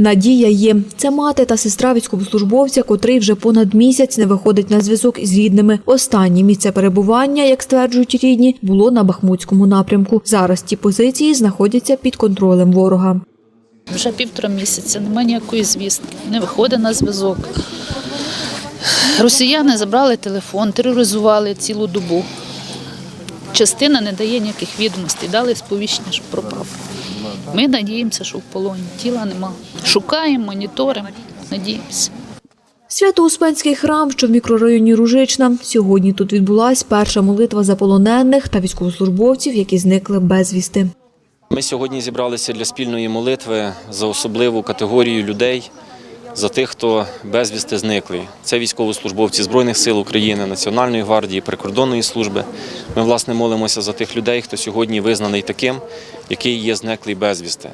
Надія є. Це мати та сестра військовослужбовця, котрий вже понад місяць не виходить на зв'язок із рідними. Останнє місце перебування, як стверджують рідні, було на Бахмутському напрямку. Зараз ті позиції знаходяться під контролем ворога. Вже півтора місяця, немає ніякої звістки, не виходить на зв'язок. Росіяни забрали телефон, тероризували цілу добу. Частина не дає ніяких відомостей, дали сповіщення, що пропав. Ми надіємося, що в полоні. Тіла нема. Шукаємо, моніторимо, надіємося. Свято-Успенський храм, що в мікрорайоні Ружична. Сьогодні тут відбулася перша молитва за полонених та військовослужбовців, які зникли безвісти. Ми сьогодні зібралися для спільної молитви за особливу категорію людей, за тих, хто безвісти зниклий. Це військовослужбовці Збройних сил України, Національної гвардії, прикордонної служби. Ми, власне, молимося за тих людей, хто сьогодні визнаний таким, який є зниклий безвісти.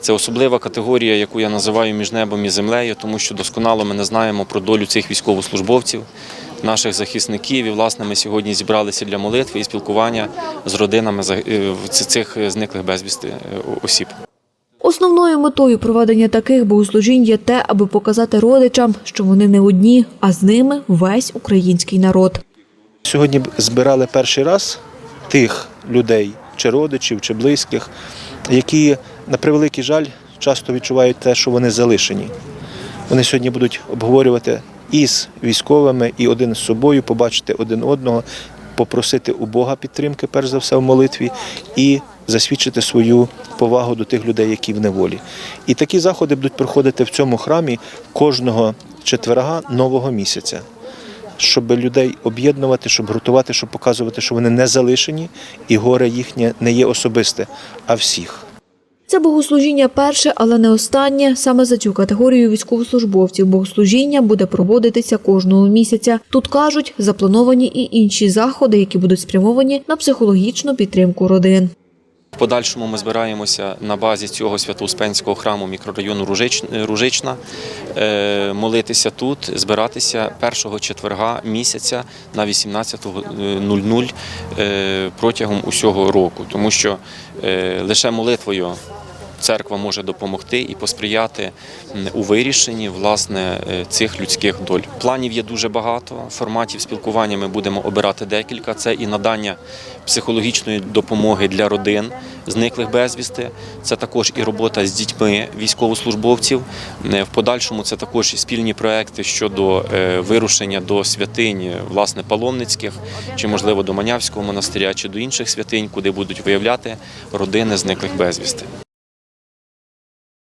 Це особлива категорія, яку я називаю між небом і землею, тому що досконало ми не знаємо про долю цих військовослужбовців, наших захисників. І, власне, ми сьогодні зібралися для молитви і спілкування з родинами е, цих зниклих безвісти е, осіб. Основною метою проведення таких богослужінь є те, аби показати родичам, що вони не одні, а з ними весь український народ. Сьогодні збирали перший раз тих людей, чи родичів, чи близьких, які, на превеликий жаль, часто відчувають те, що вони залишені. Вони сьогодні будуть обговорювати і з військовими, і один з собою, побачити один одного, попросити у Бога підтримки, перш за все, в молитві, і засвідчити свою повагу до тих людей, які в неволі. І такі заходи будуть проходити в цьому храмі кожного четверга нового місяця щоб людей об'єднувати, щоб гуртувати, щоб показувати, що вони не залишені, і горе їхнє не є особисте, а всіх. Це богослужіння перше, але не останнє. Саме за цю категорію військовослужбовців богослужіння буде проводитися кожного місяця. Тут кажуть, заплановані і інші заходи, які будуть спрямовані на психологічну підтримку родин. Подальшому ми збираємося на базі цього свято-успенського храму мікрорайону Ружич- Ружична е, молитися тут, збиратися першого четверга місяця на 18.00 е, протягом усього року, тому що е, лише молитвою. Церква може допомогти і посприяти у вирішенні власне е, цих людських доль. Планів є дуже багато. Форматів спілкування ми будемо обирати декілька. Це і надання психологічної допомоги для родин зниклих безвісти. Це також і робота з дітьми військовослужбовців. Е, В подальшому це також і спільні проекти щодо е, вирушення до святинь власне паломницьких, чи можливо до Манявського монастиря, чи до інших святинь, куди будуть виявляти родини зниклих безвісти.